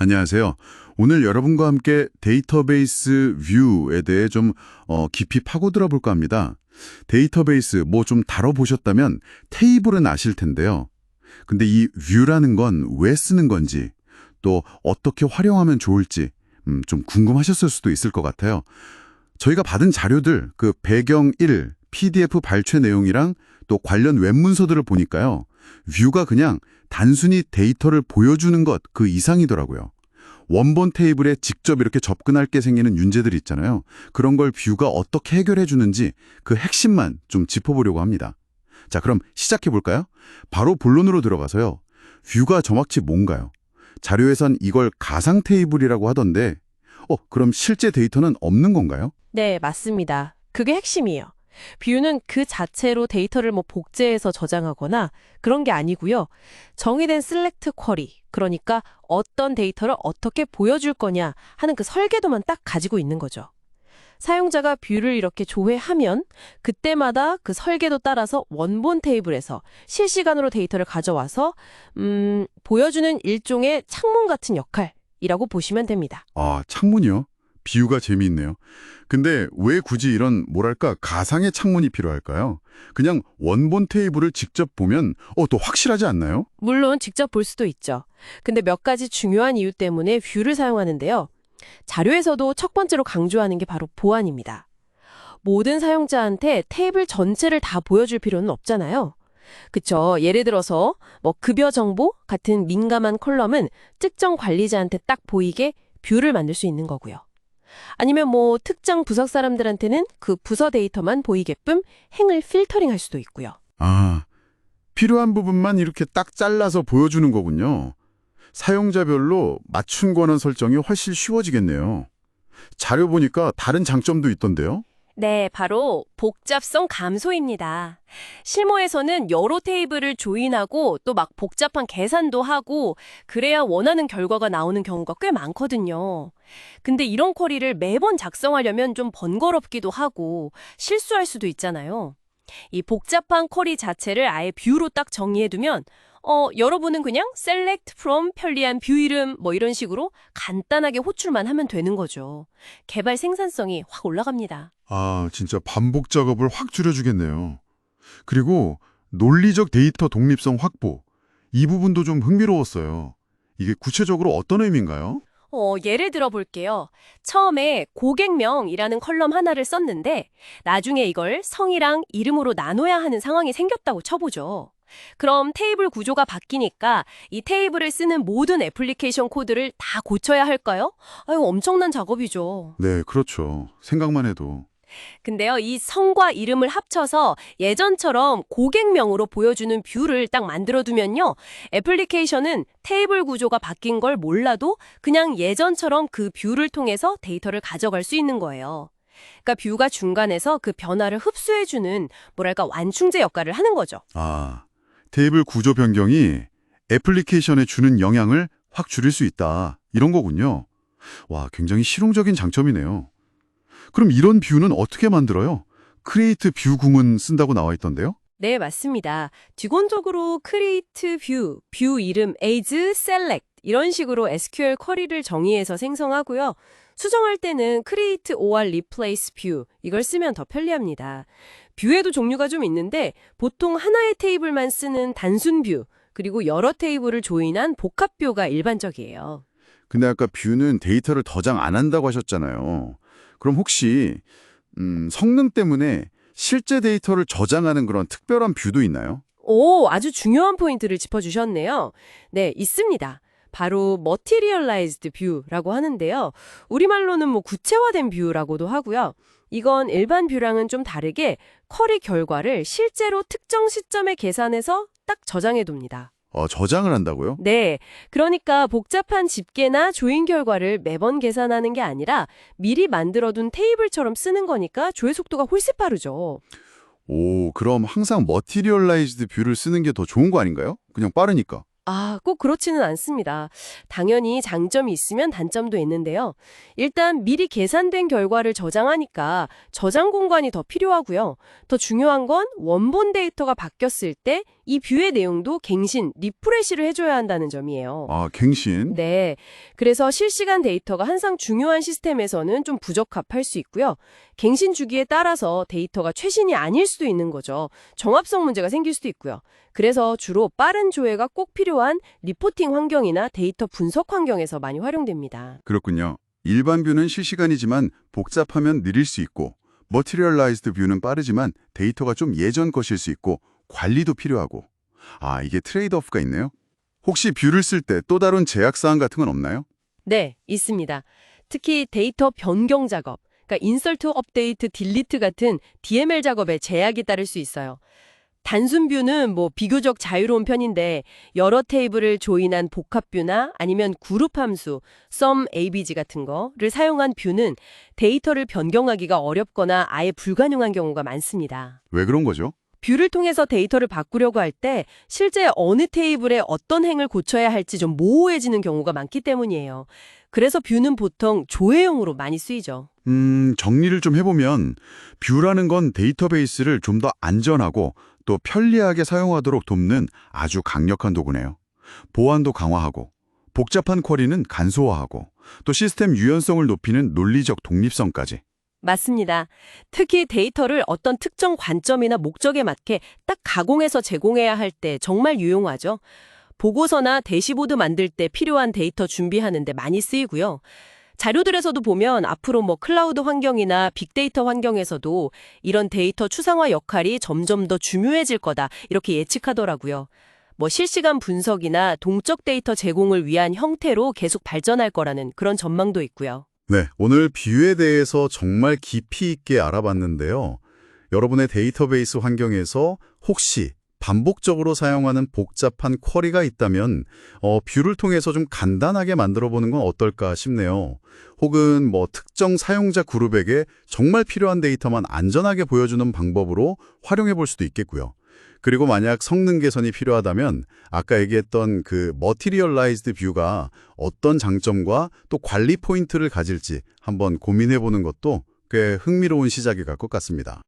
안녕하세요. 오늘 여러분과 함께 데이터베이스 뷰에 대해 좀 어, 깊이 파고들어 볼까 합니다. 데이터베이스 뭐 좀 다뤄보셨다면 테이블은 아실 텐데요. 근데 이 뷰라는 건 왜 쓰는 건지 또 어떻게 활용하면 좋을지 음, 좀 궁금하셨을 수도 있을 것 같아요. 저희가 받은 자료들 그 배경 1, PDF 발췌 내용이랑 또 관련 웹문서들을 보니까요. 뷰가 그냥 단순히 데이터를 보여주는 것 그 이상이더라고요. 원본 테이블에 직접 이렇게 접근할 게 생기는 문제들 있잖아요. 그런 걸 뷰가 어떻게 해결해 주는지 그 핵심만 좀 짚어보려고 합니다. 자, 그럼 시작해 볼까요? 바로 본론으로 들어가서요. 뷰가 정확히 뭔가요? 자료에선 이걸 가상 테이블이라고 하던데 어, 그럼 실제 데이터는 없는 건가요? 네, 맞습니다. 그게 핵심이에요. 뷰는 그 자체로 데이터를 뭐 복제해서 저장하거나 그런 게 아니고요. 정의된 셀렉트 쿼리, 그러니까 어떤 데이터를 어떻게 보여줄 거냐 하는 그 설계도만 딱 가지고 있는 거죠. 사용자가 뷰를 이렇게 조회하면 그때마다 그 설계도 따라서 원본 테이블에서 실시간으로 데이터를 가져와서 음, 보여주는 일종의 창문 같은 역할이라고 보시면 됩니다. 아, 창문이요? 비유가 재미있네요. 근데 왜 굳이 이런 뭐랄까 가상의 창문이 필요할까요? 그냥 원본 테이블을 직접 보면 어, 또 확실하지 않나요? 물론 직접 볼 수도 있죠. 근데 몇 가지 중요한 이유 때문에 뷰를 사용하는데요. 자료에서도 첫 번째로 강조하는 게 바로 보안입니다. 모든 사용자한테 테이블 전체를 다 보여줄 필요는 없잖아요. 그쵸. 예를 들어서 뭐 급여 정보 같은 민감한 컬럼은 특정 관리자한테 딱 보이게 뷰를 만들 수 있는 거고요. 아니면 뭐 특정 부서 사람들한테는 그 부서 데이터만 보이게끔 행을 필터링 할 수도 있고요. 아, 필요한 부분만 이렇게 딱 잘라서 보여주는 거군요. 사용자별로 맞춤 권한 설정이 훨씬 쉬워지겠네요. 자료 보니까 다른 장점도 있던데요? 네, 바로 복잡성 감소입니다. 실무에서는 여러 테이블을 조인하고 또 막 복잡한 계산도 하고 그래야 원하는 결과가 나오는 경우가 꽤 많거든요. 근데 이런 쿼리를 매번 작성하려면 좀 번거롭기도 하고 실수할 수도 있잖아요. 이 복잡한 쿼리 자체를 아예 뷰로 딱 정의해두면 어, 여러분은 그냥 select from 편리한 뷰 이름 뭐 이런 식으로 간단하게 호출만 하면 되는 거죠. 개발 생산성이 확 올라갑니다. 아, 진짜 반복 작업을 확 줄여주겠네요. 그리고 논리적 데이터 독립성 확보. 이 부분도 좀 흥미로웠어요. 이게 구체적으로 어떤 의미인가요? 어, 예를 들어 볼게요. 처음에 고객명이라는 컬럼 하나를 썼는데 나중에 이걸 성이랑 이름으로 나눠야 하는 상황이 생겼다고 쳐보죠. 그럼 테이블 구조가 바뀌니까 이 테이블을 쓰는 모든 애플리케이션 코드를 다 고쳐야 할까요? 아유, 엄청난 작업이죠. 네, 그렇죠. 생각만 해도. 근데요, 이 성과 이름을 합쳐서 예전처럼 고객명으로 보여주는 뷰를 딱 만들어두면요, 애플리케이션은 테이블 구조가 바뀐 걸 몰라도 그냥 예전처럼 그 뷰를 통해서 데이터를 가져갈 수 있는 거예요. 그러니까 뷰가 중간에서 그 변화를 흡수해주는 뭐랄까 완충제 역할을 하는 거죠. 아, 테이블 구조 변경이 애플리케이션에 주는 영향을 확 줄일 수 있다. 이런 거군요. 와, 굉장히 실용적인 장점이네요. 그럼 이런 뷰는 어떻게 만들어요? 크리에이트 뷰 구문 쓴다고 나와 있던데요? 네, 맞습니다. 기본적으로 create view, 뷰 이름 as select 이런 식으로 SQL 쿼리를 정의해서 생성하고요. 수정할 때는 create or replace view 이걸 쓰면 더 편리합니다. 뷰에도 종류가 좀 있는데 보통 하나의 테이블만 쓰는 단순 뷰 그리고 여러 테이블을 조인한 복합 뷰가 일반적이에요. 근데 아까 뷰는 데이터를 저장 안 한다고 하셨잖아요. 그럼 혹시 음, 성능 때문에 실제 데이터를 저장하는 그런 특별한 뷰도 있나요? 오, 아주 중요한 포인트를 짚어주셨네요. 네, 있습니다. 바로 materialized view라고 하는데요. 우리말로는 뭐 구체화된 뷰라고도 하고요. 이건 일반 뷰랑은 좀 다르게 쿼리 결과를 실제로 특정 시점에 계산해서 딱 저장해 둡니다. 어, 저장을 한다고요? 네. 그러니까 복잡한 집계나 조인 결과를 매번 계산하는 게 아니라 미리 만들어둔 테이블처럼 쓰는 거니까 조회 속도가 훨씬 빠르죠. 오, 그럼 항상 머티리얼라이즈드 뷰를 쓰는 게 더 좋은 거 아닌가요? 그냥 빠르니까. 아, 꼭 그렇지는 않습니다. 당연히 장점이 있으면 단점도 있는데요. 일단 미리 계산된 결과를 저장하니까 저장 공간이 더 필요하고요. 더 중요한 건 원본 데이터가 바뀌었을 때 이 뷰의 내용도 갱신, 리프레시를 해줘야 한다는 점이에요. 아, 갱신. 네. 그래서 실시간 데이터가 항상 중요한 시스템에서는 좀 부적합할 수 있고요. 갱신 주기에 따라서 데이터가 최신이 아닐 수도 있는 거죠. 정합성 문제가 생길 수도 있고요. 그래서 주로 빠른 조회가 꼭 필요한 리포팅 환경이나 데이터 분석 환경에서 많이 활용됩니다. 그렇군요. 일반 뷰는 실시간이지만 복잡하면 느릴 수 있고 머티리얼라이즈드 뷰는 빠르지만 데이터가 좀 예전 것일 수 있고 관리도 필요하고 아, 이게 트레이드오프가 있네요. 혹시 뷰를 쓸 때 또 다른 제약 사항 같은 건 없나요? 네, 있습니다. 특히 데이터 변경 작업, 그러니까 인설트, 업데이트, 딜리트 같은 DML 작업에 제약이 따를 수 있어요. 단순 뷰는 뭐 비교적 자유로운 편인데 여러 테이블을 조인한 복합 뷰나 아니면 그룹 함수, sum, abg 같은 거를 사용한 뷰는 데이터를 변경하기가 어렵거나 아예 불가능한 경우가 많습니다. 왜 그런 거죠? 뷰를 통해서 데이터를 바꾸려고 할 때 실제 어느 테이블에 어떤 행을 고쳐야 할지 좀 모호해지는 경우가 많기 때문이에요. 그래서 뷰는 보통 조회용으로 많이 쓰이죠. 음, 정리를 좀 해보면 뷰라는 건 데이터베이스를 좀 더 안전하고 또 편리하게 사용하도록 돕는 아주 강력한 도구네요. 보안도 강화하고 복잡한 쿼리는 간소화하고 또 시스템 유연성을 높이는 논리적 독립성까지. 맞습니다. 특히 데이터를 어떤 특정 관점이나 목적에 맞게 딱 가공해서 제공해야 할 때 정말 유용하죠. 보고서나 대시보드 만들 때 필요한 데이터 준비하는 데 많이 쓰이고요. 자료들에서도 보면 앞으로 뭐 클라우드 환경이나 빅데이터 환경에서도 이런 데이터 추상화 역할이 점점 더 중요해질 거다 이렇게 예측하더라고요. 뭐 실시간 분석이나 동적 데이터 제공을 위한 형태로 계속 발전할 거라는 그런 전망도 있고요. 네, 오늘 뷰에 대해서 정말 깊이 있게 알아봤는데요. 여러분의 데이터베이스 환경에서 혹시 반복적으로 사용하는 복잡한 쿼리가 있다면 어, 뷰를 통해서 좀 간단하게 만들어 보는 건 어떨까 싶네요. 혹은 뭐 특정 사용자 그룹에게 정말 필요한 데이터만 안전하게 보여주는 방법으로 활용해 볼 수도 있겠고요. 그리고 만약 성능 개선이 필요하다면 아까 얘기했던 그 머티리얼라이즈드 뷰가 어떤 장점과 또 관리 포인트를 가질지 한번 고민해 보는 것도 꽤 흥미로운 시작이 갈 것 같습니다.